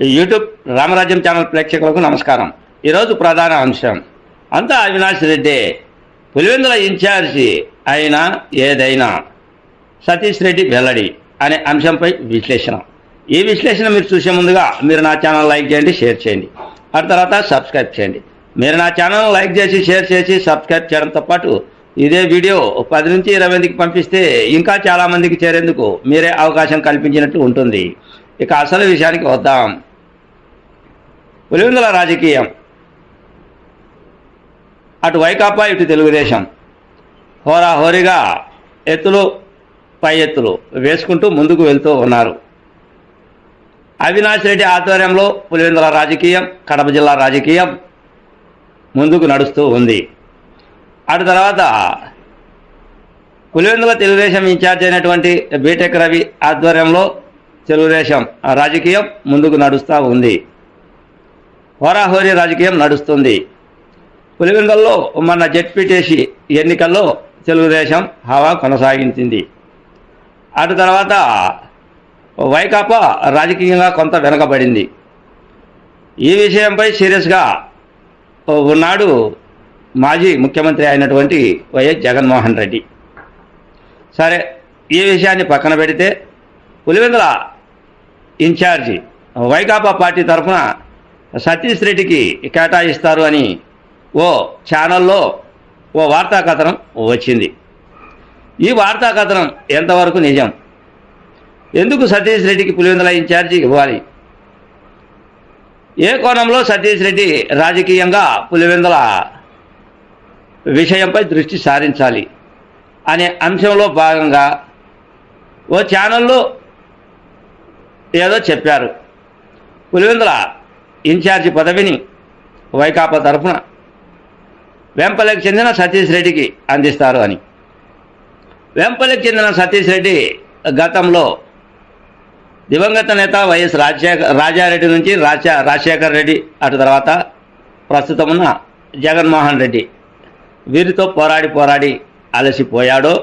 YouTube రామరాజ్యం channel ప్రేక్షకులకు నమస్కారం. ఈరోజు ప్రధాన అంశం. అంతా అవినాష్ రెడ్డి పులివెందుల ఇన్ఛార్జి అయినా ఏదైనా సతీష్ రెడ్డి వెల్లడి అనే అంశంపై విశ్లేషణ. ఈ విశ్లేషణ మీరు చూసే ముందుగా మీరు నా ఛానల్ లైక్ చేయండి షేర్ చేయండి. ఆ తర్వాత సబ్స్క్రైబ్ చేయండి. మీరు నా ఛానల్ లైక్ చేసి షేర్ చేసి సబ్స్క్రైబ్ చేయడంతో పాటు ఇదే వీడియో పది నుంచి ఇరవై మందికి పంపిస్తే ఇంకా చాలామందికి చేరేందుకు మీరే అవకాశం కల్పించినట్లు ఉంటుంది. ఇక అసలు విషయానికి వద్దాం. పులివెందుల రాజకీయం. అటు వైకాపా ఇటు తెలుగుదేశం. హోరాహోరీగా ఎత్తులు పై ఎత్తులు వేసుకుంటూ ముందుకు వెళ్తూ ఉన్నారు. అవినాష్ రెడ్డి ఆధ్వర్యంలో పులివెందుల రాజకీయం కడప జిల్లా రాజకీయం ముందుకు నడుస్తూ ఉంది. అటు తర్వాత పులివెందుల తెలుగుదేశం ఇన్ఛార్జ్ అయినటువంటి బీటెక్ రవి ఆధ్వర్యంలో తెలుగుదేశం రాజకీయం ముందుకు నడుస్తూ ఉంది. హోరాహోరీ రాజకీయం నడుస్తుంది. పులివెందుల్లో మన జెడ్పీటీసీ ఎన్నికల్లో తెలుగుదేశం హవా కొనసాగించింది. అటు తర్వాత వైకాపా రాజకీయంగా కొంత వెనకబడింది. ఈ విషయంపై సీరియస్గా ఉన్నాడు మాజీ ముఖ్యమంత్రి అయినటువంటి వైఎస్ జగన్మోహన్ రెడ్డి. సరే ఈ విషయాన్ని పక్కన పెడితే పులివెందుల ఇన్ఛార్జి వైకాపా పార్టీ తరఫున సతీష్ రెడ్డికి కేటాయిస్తారు అని ఓ ఛానల్లో ఓ వార్తా కథనం వచ్చింది. ఈ వార్తా కథనం ఎంతవరకు నిజం? ఎందుకు సతీష్ రెడ్డికి పులివెందుల ఇన్ఛార్జి ఇవ్వాలి? ఏ కోణంలో సతీష్ రెడ్డి రాజకీయంగా పులివెందుల విషయంపై దృష్టి సారించాలి? అనే అంశంలో భాగంగా ఓ ఛానల్లో ఏదో చెప్పారు. పులివెందుల ఇన్ఛార్జి పదవిని వైకాపా తరఫున వెంపల్లికి చెందిన సతీష్ రెడ్డికి అందిస్తారు అని. వెంపలకు చెందిన సతీష్ రెడ్డి గతంలో దివంగత నేత వైఎస్ రాజశేఖర్ రాజారెడ్డి నుంచి రాజా రాజశేఖర్ రెడ్డి అటు తర్వాత ప్రస్తుతం ఉన్న జగన్మోహన్ రెడ్డి. వీరితో పోరాడి పోరాడి అలసిపోయాడో.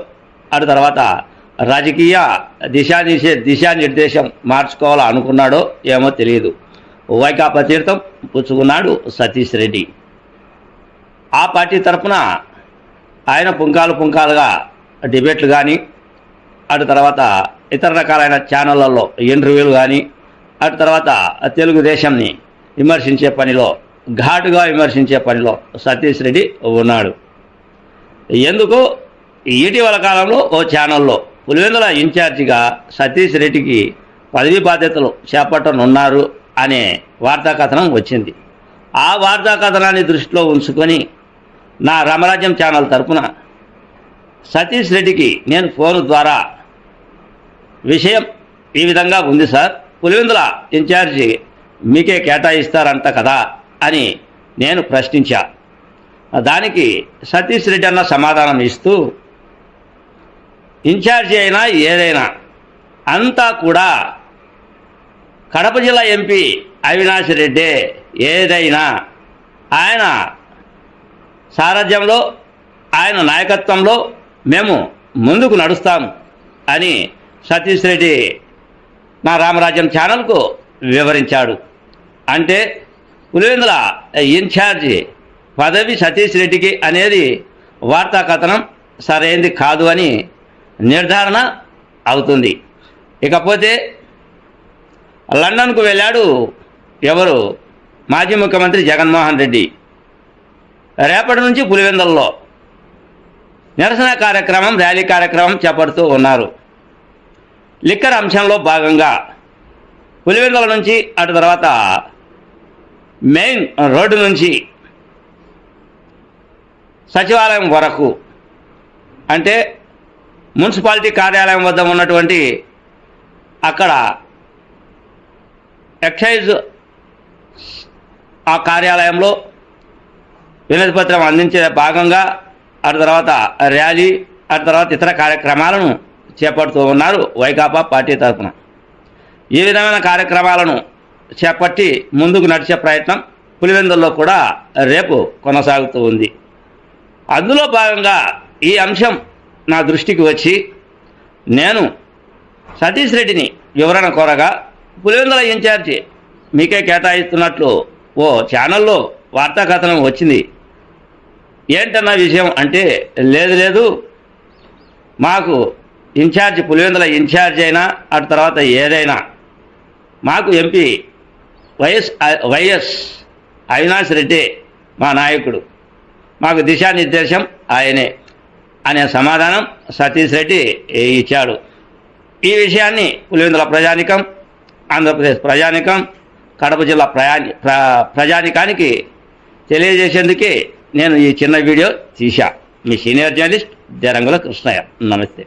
అటు తర్వాత రాజకీయ దిశానిషే దిశానిర్దేశం మార్చుకోవాలని అనుకున్నాడో ఏమో తెలియదు. వైకాపా తీర్థం పుచ్చుకున్నాడు సతీష్ రెడ్డి. ఆ పార్టీ తరఫున ఆయన పుంకాలు పుంకాలుగా డిబేట్లు కానీ అటు తర్వాత ఇతర రకాలైన ఛానళ్ళలో ఇంటర్వ్యూలు కానీ అటు తర్వాత తెలుగుదేశంని విమర్శించే పనిలో ఘాటుగా విమర్శించే పనిలో సతీష్ రెడ్డి ఉన్నాడు. ఎందుకు? ఇటీవల కాలంలో ఓ ఛానల్లో పులివెందుల ఇన్ఛార్జిగా సతీష్ రెడ్డికి పదవి బాధ్యతలు చేపట్టనున్నారు అనే వార్తా కథనం వచ్చింది. ఆ వార్తా కథనాన్ని దృష్టిలో ఉంచుకొని నా రామరాజ్యం ఛానల్ తరపున సతీష్ రెడ్డికి నేను ఫోన్ ద్వారా విషయం ఈ విధంగా ఉంది సార్. పులివెందుల ఇన్ఛార్జి మీకే కేటాయిస్తారంట కదా అని నేను ప్రశ్నించా. దానికి సతీష్ రెడ్డి అన్న సమాధానం ఇస్తూ ఇన్ఛార్జి అయినా ఏదైనా. అంతా కూడా కడప జిల్లా ఎంపీ అవినాష్ రెడ్డి ఏదైనా. ఆయన సారథ్యంలో ఆయన నాయకత్వంలో మేము ముందుకు నడుస్తాం అని సతీష్ రెడ్డి నా రామరాజ్యం ఛానల్కు వివరించాడు. అంటే పులివెందుల ఇన్ఛార్జి పదవి సతీష్ రెడ్డికి అనేది వార్తా కథనం సరైంది కాదు అని నిర్ధారణ అవుతుంది. ఇకపోతే లండన్కు వెళ్ళాడు ఎవరు? మాజీ ముఖ్యమంత్రి జగన్మోహన్ రెడ్డి. రేపటి నుంచి పులివెందల్లో నిరసన కార్యక్రమం ర్యాలీ కార్యక్రమం చేపడుతూ ఉన్నారు. లిక్కర్ అంశంలో భాగంగా పులివెందుల నుంచి అటు తర్వాత మెయిన్ రోడ్డు నుంచి సచివాలయం వరకు అంటే మున్సిపాలిటీ కార్యాలయం వద్ద ఉన్నటువంటి అక్కడ ఎక్సైజ్ ఆ కార్యాలయంలో వినతిపత్రం అందించే భాగంగా అటు తర్వాత ర్యాలీ అటు తర్వాత ఇతర కార్యక్రమాలను చేపడుతూ ఉన్నారు వైకాపా పార్టీ తరఫున. ఈ విధమైన కార్యక్రమాలను చేపట్టి ముందుకు నడిచే ప్రయత్నం పులివెందుల్లో కూడా రేపు కొనసాగుతూ ఉంది. అందులో భాగంగా ఈ అంశం నా దృష్టికి వచ్చి నేను సతీష్ రెడ్డిని వివరణ కోరగా పులివెందుల ఇన్ఛార్జి మీకే కేటాయిస్తున్నట్లు ఓ ఛానల్లో వార్తాకథనం వచ్చింది. ఏంటన్న విషయం అంటే లేదు లేదు. మాకు ఇన్ఛార్జ్ పులివెందుల ఇన్ఛార్జ్ అయినా అటు తర్వాత ఏదైనా. మాకు MP Y S Y S Avinash Reddy మా నాయకుడు. మాకు దిశానిర్దేశం ఆయనే. అనే సమాధానం సతీష్ రెడ్డి ఇచ్చాడు. ఈ విషయాన్ని పులివెందుల ప్రజానికం ఆంధ్రప్రదేశ్ ప్రజానికం కడప జిల్లా ప్రయాణి ప్ర ప్రజానికానికి తెలియజేసేందుకే నేను ఈ చిన్న వీడియో తీశా. మీ సీనియర్ జర్నలిస్ట్ జరంగుల కృష్ణయ్య. నమస్తే.